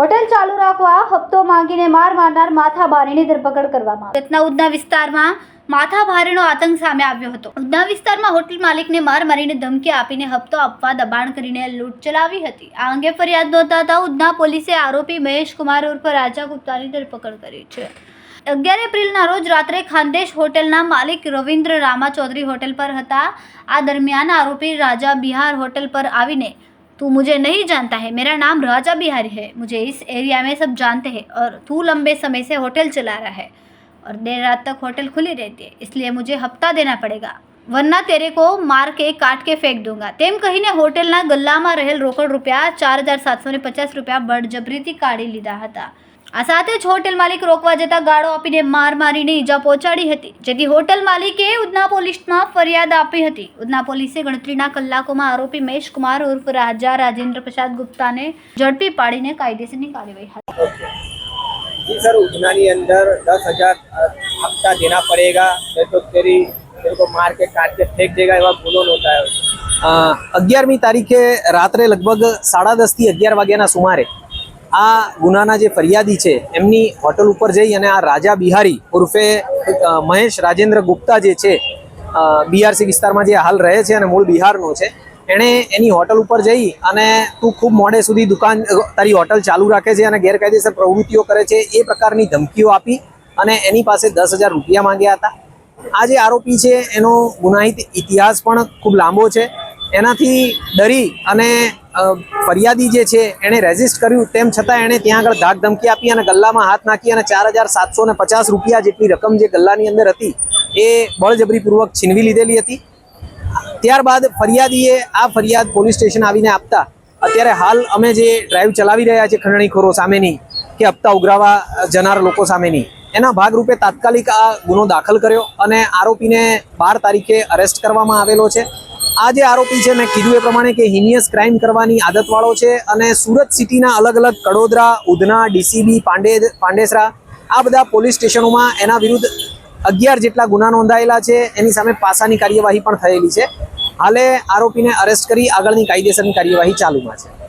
Hotel ચાલુ રાખવા હપ્તો માંગીને માર મારનાર માથાભારીની ધરપકડ કરવામાં આવી. ઉદના વિસ્તારમાં માથાભારીનો આતંક સામે આવ્યો હતો. ઉદના વિસ્તારમાં હોટલ માલિકને માર મારીને ધમકી આપીને હપ્તો આપવા દબાણ કરીને લૂંટ ચલાવી હતી. આ અંગે ફરિયાદ નોંધાતા ઉદના પોલીસે આરોપી મહેશ કુમાર ઉર્ફ રાજા ગુપ્તાની ધરપકડ કરી છે. અગિયાર એપ્રિલના રોજ રાત્રે ખાનદેશ હોટેલના માલિક રવિન્દ્ર રામા ચૌધરી હોટેલ પર હતા. આ દરમિયાન આરોપી રાજા બિહાર હોટેલ પર આવીને तू मुझे नहीं जानता है मेरा नाम राजा बिहारी है मुझे इस एरिया में सब जानते हैं और तू लंबे समय से होटल चला रहा है और देर रात तक होटल खुली रहती है इसलिए मुझे हफ्ता देना पड़ेगा वरना तेरे को मार के काट के फेंक दूंगा તેમ કહીને હોટેલના ગલ્લામાં રહેલ રોકડ રૂપિયા ચાર હજાર સાતસો ને પચાસ રૂપિયા બળજબરીથી કાઢી લીધા હતા આ સાથે જ હોટેલ માલિક રોકવા જતા ગાળો આપીને માર મારીને ઈજા પહોંચાડી હતી. જેથી હોટેલ માલિકે ઉધના પોલીસમાં ફરિયાદ આપી હતી. ઉધના પોલીસે ગણતરીના કલાકોમાં આરોપી મહેશ કુમાર ઉર્ફ રાજા રાજેન્દ્ર પ્રસાદ ગુપ્તાને ઝડપી પાડીને કાયદેસરની કાર્યવાહી હતી જી સર ઉધનાની અંદર દસ હજાર હપ્તા દેના પડેગા. તો તેરી માર કે કાટ કે ફેંક દેગા એવા ગુનો નોંધાયો અગિયારમી તારીખે રાત્રે લગભગ સાડા દસથી અગિયાર વાગ્યાના સુમારે આ ગુનાના જે ફરિયાદી છે, એમની હોટલ ઉપર જઈ અને આ રાજા બિહારી ઉર્ફે મહેશ રાજેન્દ્ર ગુપ્તા જે છે બીઆરસી વિસ્તારમાં જે હાલ રહે છે અને મૂળ બિહારનો છે, એણે એની હોટલ ઉપર જઈ અને તું ખૂબ મોડે સુધી દુકાન તારી હોટલ ચાલુ રાખે છે અને ગેરકાયદેસર પ્રવૃત્તિઓ કરે છે, એ પ્રકારની ધમકીઓ આપી અને એની પાસે દસ હજાર રૂપિયા માંગ્યા હતા. આ જે આરોપી છે, એનો ગુનાહિત ઇતિહાસ પણ ખૂબ લાંબો છે. એનાથી ડરી અને ફરિયાદી જે છે, એણે રેઝિસ્ટ કર્યું. તેમ છતાં એણે ત્યાં આગળ ધાક ધમકી આપી અને ગલ્લામાં હાથ નાખી અને ચાર હજાર સાતસો પચાસ રૂપિયા જેટલી રકમ જે ગલ્લાની અંદર હતી, એ બળજબરીપૂર્વક છીનવી લીધેલી હતી. ત્યારબાદ ફરિયાદીએ આ ફરિયાદ પોલીસ સ્ટેશન આવીને આપતા. અત્યારે હાલ અમે જે ડ્રાઈવ ચલાવી રહ્યા છે ખંડણીખોરો સામેની કે હપ્તા ઉઘરાવા જનાર લોકો સામેની, એના ભાગરૂપે તાત્કાલિક આ ગુનો દાખલ કર્યો અને આરોપીને બાર તારીખે અરેસ્ટ કરવામાં આવેલો છે. આ જે આરોપી છે, મેં કીધું એ પ્રમાણે કે હિનિયસ ક્રાઇમ કરવાની આદતવાળો છે અને સુરત સિટીના અલગ અલગ કડોદરા, ઉધના, ડીસીબી, પાંડે, પાંડેસરા, આ બધા પોલીસ સ્ટેશનોમાં એના વિરુદ્ધ અગિયાર જેટલા ગુના નોંધાયેલા છે, એની સામે પાસાની કાર્યવાહી પણ થયેલી છે. હાલે આરોપીને અરેસ્ટ કરી આગળની કાયદેસરની કાર્યવાહી ચાલુમાં છે.